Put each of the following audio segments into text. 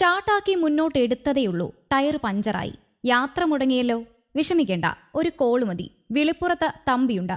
സ്റ്റാർട്ടാക്കി മുന്നോട്ട് എടുത്തതേയുള്ളൂ ടയർ പഞ്ചറായി. യാത്ര മുടങ്ങിയല്ലോ. വിഷമിക്കേണ്ട. ഒരു കോൾ മതി. വിളിപ്പുറത്ത് തമ്പിയുണ്ട്.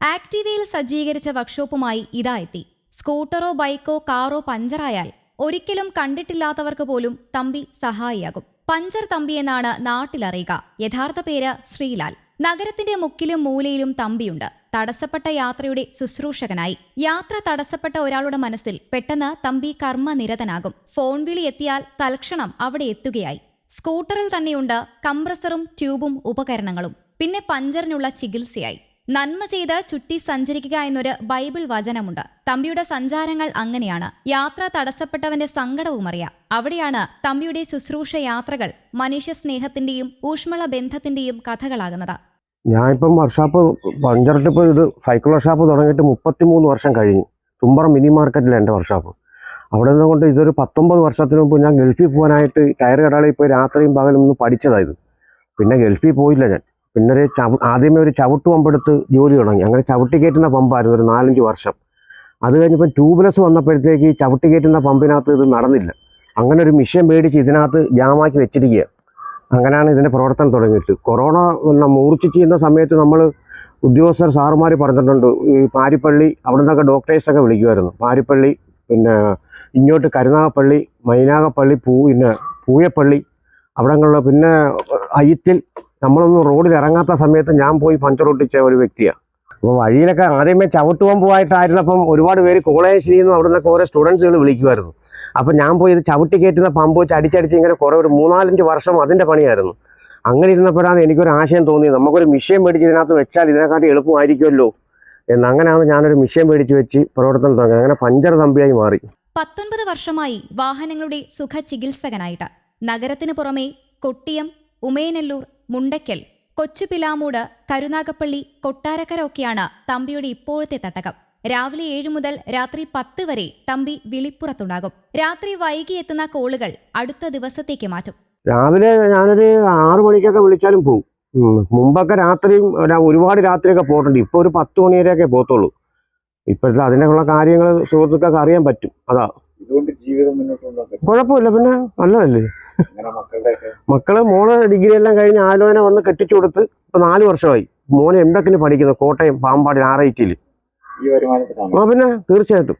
ആക്ടിവയിൽ സജ്ജീകരിച്ച വർക്ക്ഷോപ്പുമായി ഇതാ എത്തി. സ്കൂട്ടറോ ബൈക്കോ കാറോ പഞ്ചറായാൽ ഒരിക്കലും കണ്ടിട്ടില്ലാത്തവർക്ക് പോലും തമ്പി സഹായിയാകും. പഞ്ചർ തമ്പി എന്നാണ് നാട്ടിലറിയുക. യഥാർത്ഥ പേര് ശ്രീലാൽ. നഗരത്തിന്റെ മുക്കിലും മൂലയിലും തമ്പിയുണ്ട്. തടസ്സപ്പെട്ട യാത്രയുടെ ശുശ്രൂഷകനായി. യാത്ര തടസ്സപ്പെട്ട ഒരാളുടെ മനസ്സിൽ പെട്ടെന്ന് തമ്പി കർമ്മനിരതനാകും ഫോൺ വിളി എത്തിയാൽ തൽക്ഷണം അവിടെ എത്തുകയായി. സ്കൂട്ടറിൽ തന്നെയുണ്ട് കംപ്രസറും ട്യൂബും ഉപകരണങ്ങളും. പിന്നെ പഞ്ചറിനുള്ള ചികിത്സയായി. നന്മ ചെയ്ത് ചുറ്റി സഞ്ചരിക്കുക എന്നൊരു ബൈബിൾ വചനമുണ്ട്. തമ്പിയുടെ സഞ്ചാരങ്ങൾ അങ്ങനെയാണ്. യാത്ര തടസ്സപ്പെട്ടവന്റെ സങ്കടവും അറിയാം. അവിടെയാണ് തമ്പിയുടെ ശുശ്രൂഷ യാത്രകൾ മനുഷ്യ സ്നേഹത്തിന്റെയും ഊഷ്മള ബന്ധത്തിന്റെയും കഥകളാകുന്നത്. ഞാനിപ്പം വർഷാപ്പ് പഞ്ചറിട്ട് ഇപ്പോൾ ഇത് സൈക്കിൾ വർഷാപ്പ് തുടങ്ങിയിട്ട് മുപ്പത്തിമൂന്ന് വർഷം കഴിഞ്ഞു. തുമ്പറ മിനി മാർക്കറ്റിൽ എന്റെ വർഷാപ്പ്. അവിടെ നിന്നുകൊണ്ട് ഇതൊരു പത്തൊമ്പത് വർഷത്തിന് മുമ്പ് ഞാൻ ഗൾഫിൽ പോകാനായിട്ട് ടയർ കടകളിൽ പോയി രാത്രിയും പകലും ഒന്ന് പഠിച്ചതായത് പിന്നെ ഗൾഫിൽ പോയില്ല ഞാൻ. പിന്നെ ഒരു ആദ്യമേ ഒരു ചവിട്ട് പമ്പെടുത്ത് ജോലി തുടങ്ങി. അങ്ങനെ ചവിട്ടി കയറ്റുന്ന പമ്പായിരുന്നു ഒരു നാലഞ്ച് വർഷം. അത് കഴിഞ്ഞപ്പോൾ ട്യൂബ്ലെസ് വന്നപ്പോഴത്തേക്ക് ഈ ചവിട്ടി കയറ്റുന്ന പമ്പിനകത്ത് ഇത് നടന്നില്ല. അങ്ങനെ ഒരു മിഷൻ മേടിച്ച് ഇതിനകത്ത് ജാമാക്കി വെച്ചിരിക്കുക അങ്ങനെയാണ് ഇതിന്റെ പ്രവർത്തനം തുടങ്ങിയിട്ട്. കൊറോണ മൂർച്ഛിച്ച് ചെയ്യുന്ന സമയത്ത് നമ്മൾ ഉദ്യോഗസ്ഥർ സാറുമാർ പറഞ്ഞിട്ടുണ്ട് ഈ പാരിപ്പള്ളി അവിടെ നിന്നൊക്കെ ഡോക്ടേഴ്സൊക്കെ വിളിക്കുമായിരുന്നു പാരിപ്പള്ളി പിന്നെ ഇങ്ങോട്ട് കരുനാഗപ്പള്ളി മൈനാഗപ്പള്ളി പൂ പിന്നെ പൂയപ്പള്ളി അവിടെ പിന്നെ അയ്യത്തിൽ നമ്മളൊന്നും റോഡിൽ ഇറങ്ങാത്ത സമയത്ത് ഞാൻ പോയി പഞ്ചർ ഒട്ടിച്ച ഒരു വ്യക്തിയാണ് അപ്പോൾ വഴിയിലൊക്കെ ആദ്യമേ ചവിട്ടുപമ്പുമായിട്ടായിരുന്നപ്പം ഒരുപാട് പേര് കോളേജ് ചെയ്യുന്നു. അവിടെ നിന്നൊക്കെ ഓരോ സ്റ്റുഡൻസുകൾ വിളിക്കുമായിരുന്നു. അപ്പം ഞാൻ പോയി ഇത് ചവിട്ടി കയറ്റുന്ന പമ്പ് വെച്ച് അടിച്ചടിച്ച് ഇങ്ങനെ കുറേ ഒരു മൂന്നാലഞ്ച് വർഷം അതിന്റെ പണിയായിരുന്നു. അങ്ങനെ ഇരുന്നപ്പോഴാണ് എനിക്കൊരു ആശയം തോന്നിയത്. നമുക്കൊരു മിഷ്യൻ മേടിച്ച് ഇതിനകത്ത് വെച്ചാൽ ഇതിനെക്കാട്ടി എളുപ്പമായിരിക്കുമല്ലോ എന്ന്. അങ്ങനെയാണ് ഞാനൊരു മിഷ്യൻ മേടിച്ച് വെച്ച് പ്രവർത്തനം തുടങ്ങി അങ്ങനെ പഞ്ചർ തമ്പിയായി മാറി. പത്തൊൻപത് വർഷമായി വാഹനങ്ങളുടെ സുഖ ചികിത്സകനായിട്ട് നഗരത്തിന് പുറമെ കൊട്ടിയം ഉമേനല്ലൂർ മുണ്ടയ്ക്കൽ കൊച്ചുപിലാമൂട് കരുനാഗപ്പള്ളി കൊട്ടാരക്കര ഒക്കെയാണ് തമ്പിയുടെ ഇപ്പോഴത്തെ തട്ടകം. രാവിലെ ഏഴു മുതൽ രാത്രി പത്ത് വരെ തമ്പി വിളിപ്പുറത്തുണ്ടാകും. രാത്രി വൈകി എത്തുന്ന കോളുകൾ അടുത്ത ദിവസത്തേക്ക് മാറ്റും. രാവിലെ ഞാനൊരു ആറു മണിക്കൊക്കെ വിളിച്ചാലും പോകും. മുമ്പൊക്കെ രാത്രിയും ഒരു- ഒരുപാട് രാത്രിയൊക്കെ പോയിട്ടുണ്ട് ഇപ്പോൾ ഒരു പത്ത് മണി വരെയൊക്കെ പോകത്തുള്ളൂ. ഇപ്പോഴത്തെ അതിനുള്ള കാര്യങ്ങൾ സുഹൃത്തുക്കൾക്ക് അറിയാൻ പറ്റും. അതാ. ഇതുകൊണ്ട് ജീവിതം മുന്നോട്ട് കൊണ്ടുപോകാൻ കുഴപ്പമില്ല പിന്നെ നല്ലതല്ലേ? മക്കൾ മോൾ ഡിഗ്രി എല്ലാം കഴിഞ്ഞ് ആലോചന വന്ന് കെട്ടിച്ചു കൊടുത്ത് ഇപ്പൊ നാല് വർഷമായി. മോന് എംടെക്കിന് പഠിക്കുന്നു കോട്ടയം പാമ്പാടി ആർ ഐ ടിയിൽ ആ പിന്നെ തീർച്ചയായിട്ടും.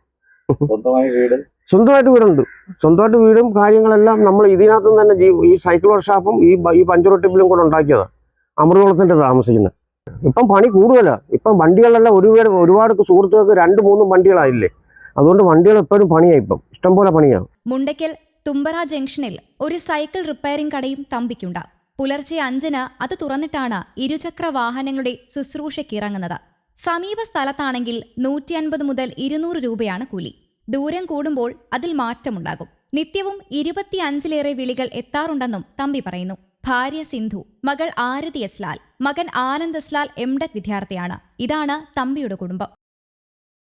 സ്വന്തമായി വീട്? സ്വന്തമായിട്ട് വീടുണ്ട്. സ്വന്തമായിട്ട് വീടും കാര്യങ്ങളെല്ലാം നമ്മൾ ഇതിനകത്തും തന്നെ ഈ സൈക്കിൾ വർക്ക്ഷോപ്പും ഈ ഈ പഞ്ചറൊട്ടിപ്പിലും കൂടെ ഉണ്ടാക്കിയതാണ് അമൃതവളത്തിന്റെ താമസിക്കുന്നത്. ഇപ്പം പണി കൂടുതലാ. ഇപ്പം വണ്ടികളെല്ലാം ഒരുപാട് ഒരുപാട് സുഹൃത്തുക്കൾക്ക് രണ്ട് മൂന്നും വണ്ടികളായില്ലേ? അതുകൊണ്ട് വണ്ടികൾ എപ്പോഴും പണിയായി ഇപ്പം. ഇഷ്ടംപോലെ പണിയാണ് മുണ്ടയ്ക്കൽ തുമ്പറ ജംഗ്ഷനിൽ ഒരു സൈക്കിൾ റിപ്പയറിംഗ് കടയും തമ്പിക്കുണ്ട്. പുലർച്ചെ അഞ്ചിന് അത് തുറന്നിട്ടാണ് ഇരുചക്ര വാഹനങ്ങളുടെ ശുശ്രൂഷയ്ക്ക് ഇറങ്ങുന്നത്. സമീപ സ്ഥലത്താണെങ്കിൽ നൂറ്റി അൻപത് മുതൽ ഇരുന്നൂറ് രൂപയാണ് കൂലി. ദൂരം കൂടുമ്പോൾ അതിൽ മാറ്റമുണ്ടാകും. നിത്യവും ഇരുപത്തിയഞ്ചിലേറെ വിളികൾ എത്താറുണ്ടെന്നും തമ്പി പറയുന്നു. ഭാര്യ സിന്ധു മകൾ ആരതി എസ്ലാൽ മകൻ ആനന്ദ് എസ്ലാൽ എംടെക് വിദ്യാർത്ഥിയാണ്. ഇതാണ് തമ്പിയുടെ കുടുംബം.